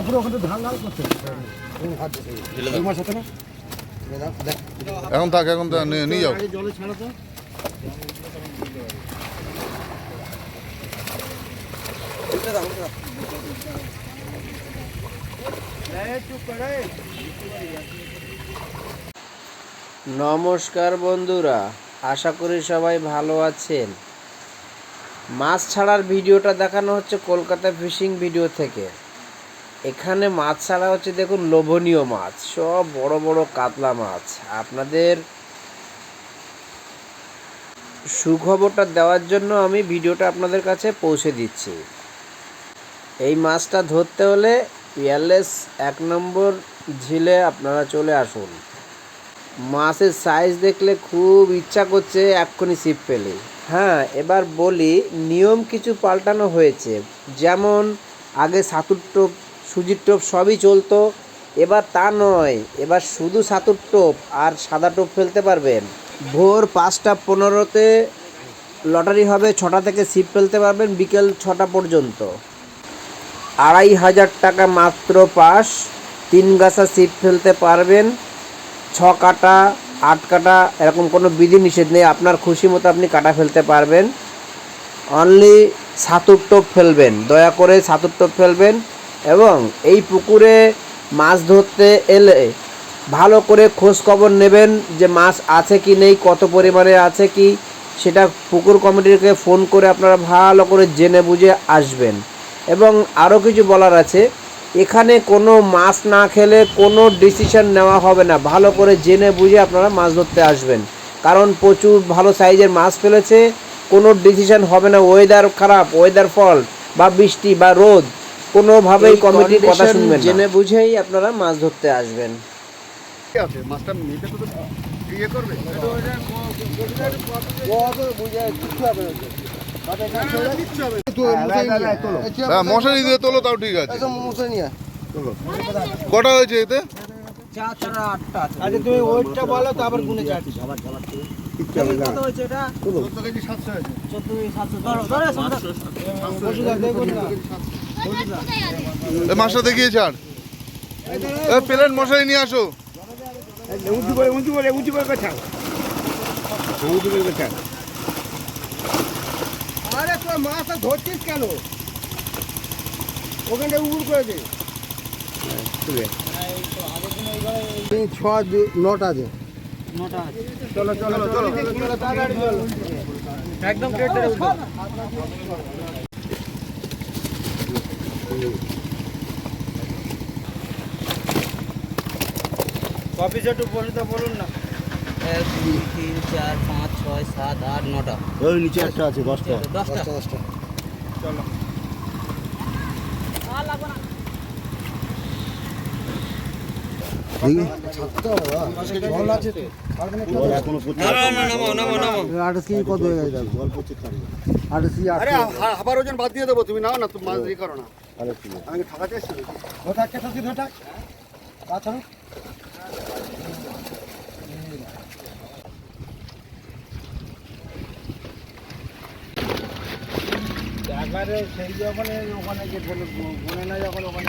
তারপরে ওখানে ধান লাল করছে। এখন থাক এখন নিয়ে নিয়ে যাও। জলে ছাড়া তো নমস্কার বন্ধুরা আশা করি সবাই ভালো আছেন। মাছ ছাড়ার ভিডিওটা দেখানো হচ্ছে কলকাতা ফিশিং ভিডিও থেকে। এখানে মাছ ছাড়া হচ্ছে দেখুন লোভনীয় মাছ, সব বড় বড় কাতলা মাছ। আপনাদের সুখবরটা দেওয়ার জন্য আমি ভিডিওটা আপনাদের কাছে পৌঁছে দিচ্ছি। এই মাছটা ধরতে হলে পিয়ারলেস এক নম্বর ঝিলে আপনারা চলে আসুন। মাছের সাইজ দেখলে খুব ইচ্ছা করছে এক্ষুনি ছিপ পেলে হ্যাঁ এবার বলি, নিয়ম কিছু পাল্টানো হয়েছে। যেমন, আগে সাতুর টোপ সুজির টোপ সবই চলতো। এবার তা নয়, এবার শুধু সাতুর টোপ আর সাদা টোপ ফেলতে পারবেন। ভোর পাঁচটা পনেরোতে লটারি হবে, ছটা থেকে সিপ ফেলতে পারবেন বিকেল ছটা পর্যন্ত। আড়াই হাজার টাকা মাত্র পাস, তিন গাছা ছিপ ফেলতে পারবেন। ছ কাটা, আট কাটা, এরকম কোনো বিধি নিষেধ নেই, আপনার খুশি মতো আপনি কাটা ফেলতে পারবেন। অনলি সাতুর টোপ ফেলবেন, দয়া করে সাতুর টোপ ফেলবেন। এবং এই পুকুরে মাছ ধরতে এলে ভালো করে খোঁজ খবর নেবেন যে মাছ আছে কি নেই, কত পরিমাণে আছে কি, সেটা পুকুর কমিটিকে ফোন করে আপনারা ভালো করে জেনে বুঝে আসবেন। এবং আরও কিছু বলার আছে, এখানে কোনো মাছ না খেলে কোনো ডিসিশন নেওয়া হবে না, ভালো করে জেনে বুঝে আপনারা মাছ ধরতে আসবেন। কারণ প্রচুর ভালো সাইজের মাছ ফেলেছে, কোনো ডিসিশন হবে না ওয়েদার খারাপ ওয়েদার ফল বা বৃষ্টি বা রোদ। কোনোভাবেই কমিটির কথা শুনবেন জেনে বুঝেই আপনারা মাছ ধরতে আসবেন। আছে? মাছটা নিতে তো ইয়ে করবে? হ্যাঁ মশারি দিয়ে তোলো। তাও ঠিক আছে। কটা হয়েছে এতে? আচ্ছা তুমি ওইটা বলো তারপর গুনে যাচ্ছি। মাছটা দেখিয়ে ছাড়। প্লেন মশারি নিয়ে আসো। উঁচু করে উঁচু করে উঁচু করে ছাড়। উঁচু করে ছাড়। আরে তোর মাছটা ধরছিস কেন? ওখানটা উগুর করে দে। ছ নটা আছে চলো। চলো। চলো একদম কপি একটু বলে তো বলুন না। এক দুই তিন চার পাঁচ ছয় সাত আট নটা ওই নিচে একটা আছে দশটা দশটা দশটা চলো আঠাশ কেজি কত হয়ে গেছে আঠাশ কেজি আরে ওজন বাদ দিয়ে দেবো তুমি নাও না তুমি মাছ দিয়ে করো না আমি ঠাকাতে এসেছি ধোটাক কেটে ধোটাক আচ্ছা একবারে সেই যখন ওখানে যে বলে বনে না যখন ওখানে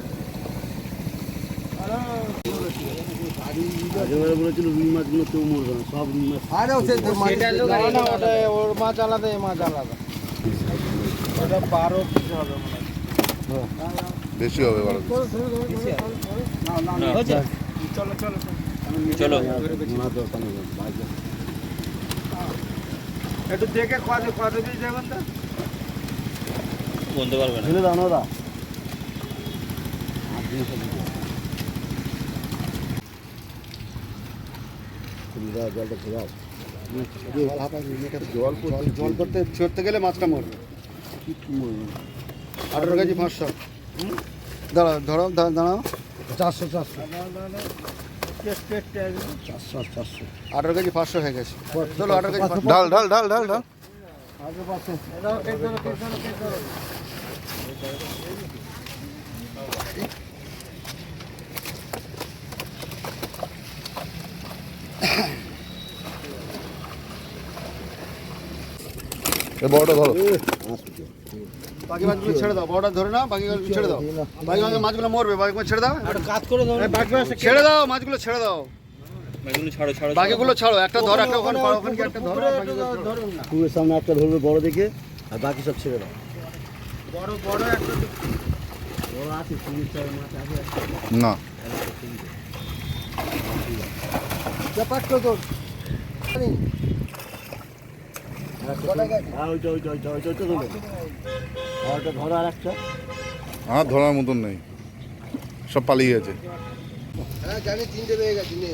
আরে ভাই বারোটায় গেল আরে সেটা না। ওটা ওর মাছ আলাদা এ মাছ আলাদা ওটা বারো পিস হবে মনে হয় বেশি হবে বলো চলো চলো চলো একটু দেখে কত কত পিস দেবেন তো বলতে পারবে না ছেলে দাও না দা জল জল করতে ছড়তে গেলে মাছটা মরবে। আঠারো কেজি পাঁচশো। দাঁড়াও ধরো দাঁড়াও চারশো চারশো। চারশো চারশো। আঠারো কেজি পাঁচশো হয়ে গেছে। চলো আঠারো কেজি। ঢাল ঢাল ঢাল ঢাল ঢাল আগে পাঁচশো এটাও কেক ধরো কেক ধরো কেক ধরো এ বড়টা ধরো। বাকি মাছগুলো ছেড়ে দাও বড়টা ধরে নাও বাকি মাছগুলো ছেড়ে দাও। বাকি মাছগুলো মরবে বাকি মাছ ছেড়ে দাও। কাজ করে ধরো ছেড়ে দাও মাছগুলো ছেড়ে দাও। বাকিগুলো ছাড়ো একটা ধর একটা ওখানে পাড়ো, ওখানে একটা ধরো বাকিগুলো না পুকুরের সামনে একটা ধরবে বড় দেখে আর বাকি সব ছেড়ে দাও। বড় বড় একটা বড় আছে তিরিশ চার মাছ আছে না। তো তোর হ্যাঁ ওইটা ওইটা ওইটা ওইটা ওইটা ধরো আর ওটা ধরো আর একটা আমার ধরার মতন নেই। সব পালিয়ে গেছে। হ্যাঁ জানি তিনটে পেয়ে গেছি নে।